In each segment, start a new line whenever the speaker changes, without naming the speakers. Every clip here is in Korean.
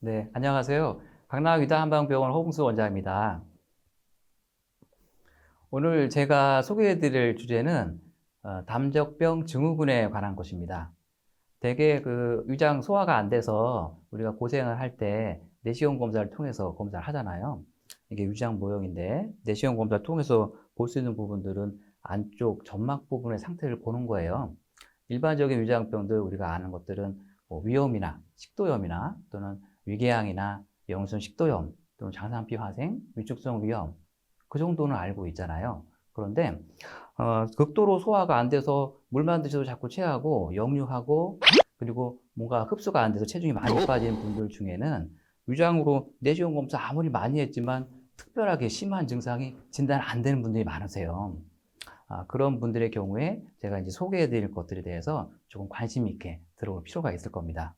네, 안녕하세요. 강남 위다 한방병원 허봉수 원장입니다. 오늘 제가 소개해드릴 주제는 어, 담적병 증후군에 관한 것입니다. 대개 그 위장 소화가 안 돼서 우리가 고생을 할 때 내시경 검사를 통해서 검사를 하잖아요. 이게 위장 모형인데 내시경 검사를 통해서 볼 수 있는 부분들은 안쪽 점막 부분의 상태를 보는 거예요. 일반적인 위장병들 우리가 아는 것들은 뭐 위염이나 식도염이나 또는 위궤양이나 영순 식도염 또는 장상피 화생, 위축성 위염 그 정도는 알고 있잖아요. 그런데 어, 극도로 소화가 안 돼서 물만 드셔도 자꾸 체하고 역류하고 그리고 뭔가 흡수가 안 돼서 체중이 많이 빠지는 분들 중에는 위장으로 내시경 검사 아무리 많이 했지만 특별하게 심한 증상이 진단 안 되는 분들이 많으세요. 아, 그런 분들의 경우에 제가 이제 소개해 드릴 것들에 대해서 조금 관심 있게 들어볼 필요가 있을 겁니다.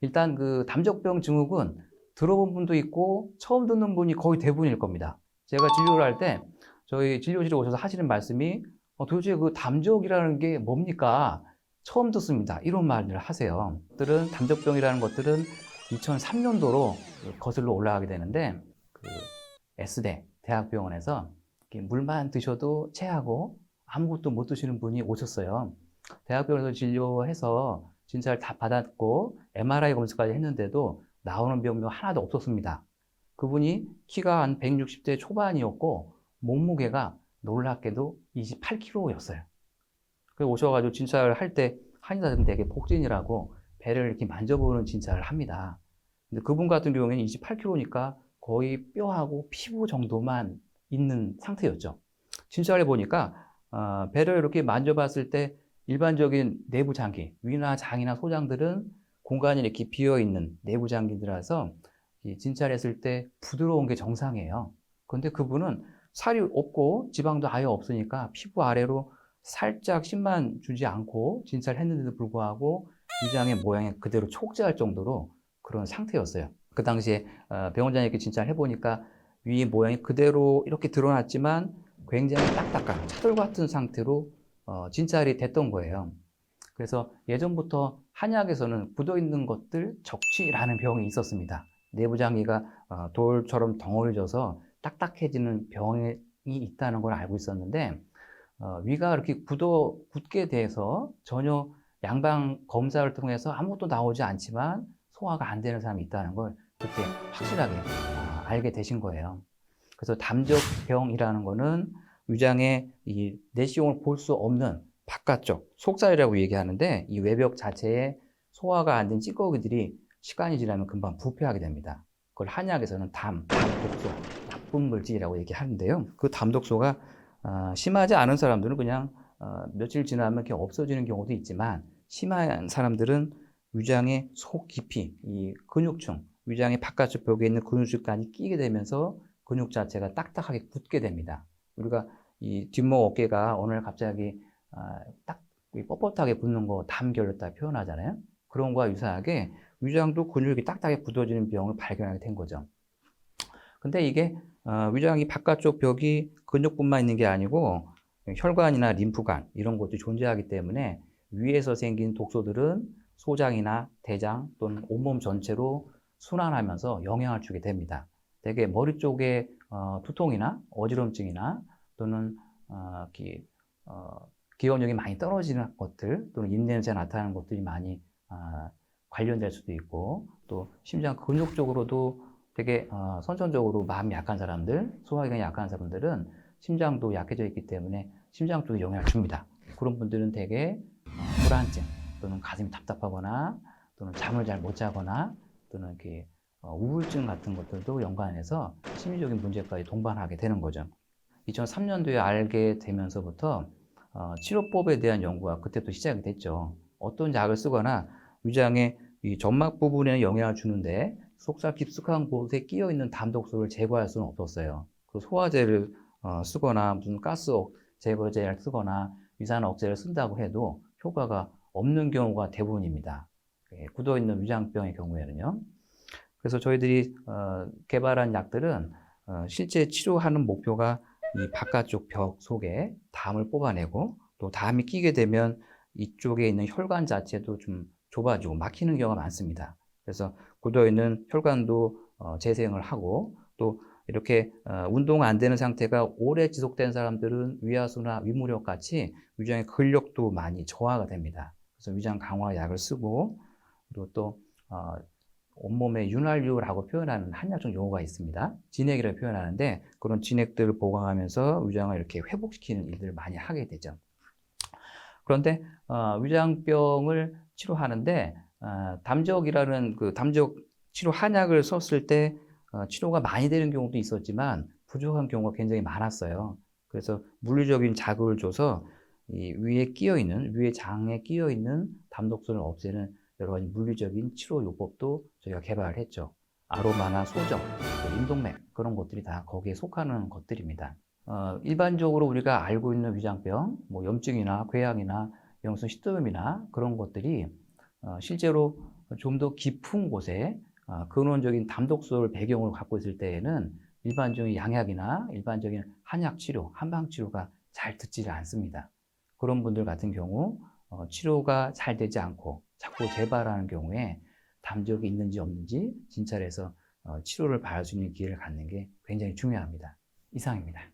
일단 그 담적병 증후군 들어본 분도 있고 처음 듣는 분이 거의 대부분일 겁니다. 제가 진료를 할 때 저희 진료실에 오셔서 하시는 말씀이 어, 도대체 그 담적이라는 게 뭡니까? 처음 듣습니다. 이런 말을 하세요. 들은 담적병이라는 것들은 2003년도로 거슬러 올라가게 되는데 그 S대 대학병원에서 물만 드셔도 체하고 아무것도 못 드시는 분이 오셨어요. 대학병원에서 진료해서 진찰 다 받았고 MRI 검사까지 했는데도 나오는 병명 하나도 없었습니다. 그분이 키가 한 160대 초반이었고 몸무게가 놀랍게도 28kg였어요. 그래서 오셔가지고 진찰을 할 때 한의사들은 되게 복진이라고 배를 이렇게 만져보는 진찰을 합니다. 근데 그분 같은 경우에는 28kg니까 거의 뼈하고 피부 정도만 있는 상태였죠. 진찰해 보니까 어, 배를 이렇게 만져봤을 때 일반적인 내부 장기, 위나 장이나 소장들은 공간이 이렇게 비어 있는 내부 장기들라서 진찰했을 때 부드러운 게 정상이에요. 그런데 그분은 살이 없고 지방도 아예 없으니까 피부 아래로 살짝 힘만 주지 않고 진찰했는데도 불구하고 위장의 모양이 그대로 촉지할 정도로 그런 상태였어요. 그 당시에 어, 병원장님께 진찰해 보니까 위 모양이 그대로 이렇게 드러났지만 굉장히 딱딱한 차돌 같은 상태로 어, 진찰이 됐던 거예요. 그래서 예전부터 한약에서는 굳어 있는 것들 적취라는 병이 있었습니다. 내부 장기가 어, 돌처럼 덩어리져서 딱딱해지는 병이 있다는 걸 알고 있었는데 어, 위가 이렇게 굳어 굳게 돼서 전혀 양방 검사를 통해서 아무것도 나오지 않지만 소화가 안 되는 사람이 있다는 걸 그때 확실하게 어, 알게 되신 거예요. 그래서 담적병이라는 거는 위장의 이 내시경을 볼 수 없는 바깥쪽 속살이라고 얘기하는데 이 외벽 자체에 소화가 안 된 찌꺼기들이 시간이 지나면 금방 부패하게 됩니다. 그걸 한약에서는 담, 담독소, 나쁜 물질이라고 얘기하는데요. 그 담독소가 어, 심하지 않은 사람들은 그냥 어, 며칠 지나면 이렇게 없어지는 경우도 있지만 심한 사람들은 위장의 속 깊이 이 근육층, 위장의 바깥쪽 벽에 있는 근육층까지 끼게 되면서 근육 자체가 딱딱하게 굳게 됩니다. 우리가 이 뒷목 어깨가 오늘 갑자기 아, 딱 뻣뻣하게 붙는 거 담결렸다 표현하잖아요. 그런 거와 유사하게 위장도 근육이 딱딱하게 굳어지는 병을 발견하게 된 거죠. 근데 이게 어, 위장이 바깥쪽 벽이 근육뿐만 있는 게 아니고 혈관이나 림프관 이런 것도 존재하기 때문에 위에서 생긴 독소들은 소장이나 대장 또는 온몸 전체로 순환하면서 영향을 주게 됩니다. 대개 머리 쪽에 어, 두통이나 어지럼증이나 또는 어, 기, 어, 기억력이 많이 떨어지는 것들 또는 입냄새 나타나는 것들이 많이 어, 관련될 수도 있고 또 심장 근육 쪽으로도 되게 어, 선천적으로 마음이 약한 사람들, 소화기관이 약한 사람들은 심장도 약해져 있기 때문에 심장 쪽에 영향을 줍니다. 그런 분들은 되게 어, 불안증 또는 가슴이 답답하거나 또는 잠을 잘 못 자거나 또는 이렇게 어, 우울증 같은 것들도 연관해서 심리적인 문제까지 동반하게 되는 거죠. 2003년도에 알게 되면서부터 어, 치료법에 대한 연구가 그때부터 시작이 됐죠. 어떤 약을 쓰거나 위장의 이 점막 부분에 영향을 주는데 속살 깊숙한 곳에 끼어 있는 담독소를 제거할 수는 없었어요. 그 소화제를 어, 쓰거나 무슨 가스 제거제를 쓰거나 위산 억제를 쓴다고 해도 효과가 없는 경우가 대부분입니다. 예, 굳어 있는 위장병의 경우에는요. 그래서 저희들이 어, 개발한 약들은 어, 실제 치료하는 목표가 이 바깥쪽 벽 속에 담을 뽑아내고 또 담이 끼게 되면 이쪽에 있는 혈관 자체도 좀 좁아지고 막히는 경우가 많습니다. 그래서 굳어 있는 혈관도 어, 재생을 하고 또 이렇게 어, 운동 안 되는 상태가 오래 지속된 사람들은 위하수나 위무력 같이 위장의 근력도 많이 저하가 됩니다. 그래서 위장 강화 약을 쓰고 그리고 또 어, 온몸에 윤활유라고 표현하는 한약적 용어가 있습니다. 진액이라고 표현하는데 그런 진액들을 보강하면서 위장을 이렇게 회복시키는 일들을 많이 하게 되죠. 그런데 어, 위장병을 치료하는데 어, 담적이라는 그 담적 치료 한약을 썼을 때 어, 치료가 많이 되는 경우도 있었지만 부족한 경우가 굉장히 많았어요. 그래서 물리적인 자극을 줘서 이 위에 끼어 있는 위에 장에 끼어 있는 담독성을 없애는 여러 가지 물리적인 치료 요법도 저희가 개발을 했죠. 아로마나 소정, 또 인동맥 그런 것들이 다 거기에 속하는 것들입니다. 어, 일반적으로 우리가 알고 있는 위장병, 뭐 염증이나 궤양이나 영성 시드음이나 그런 것들이 어, 실제로 좀 더 깊은 곳에 어, 근원적인 담독소를 배경으로 갖고 있을 때에는 일반적인 양약이나 일반적인 한약 치료, 한방 치료가 잘 듣지를 않습니다. 그런 분들 같은 경우 어, 치료가 잘 되지 않고 자꾸 재발하는 경우에 담적이 있는지 없는지 진찰해서 어, 치료를 받을 수 있는 기회를 갖는 게 굉장히 중요합니다. 이상입니다.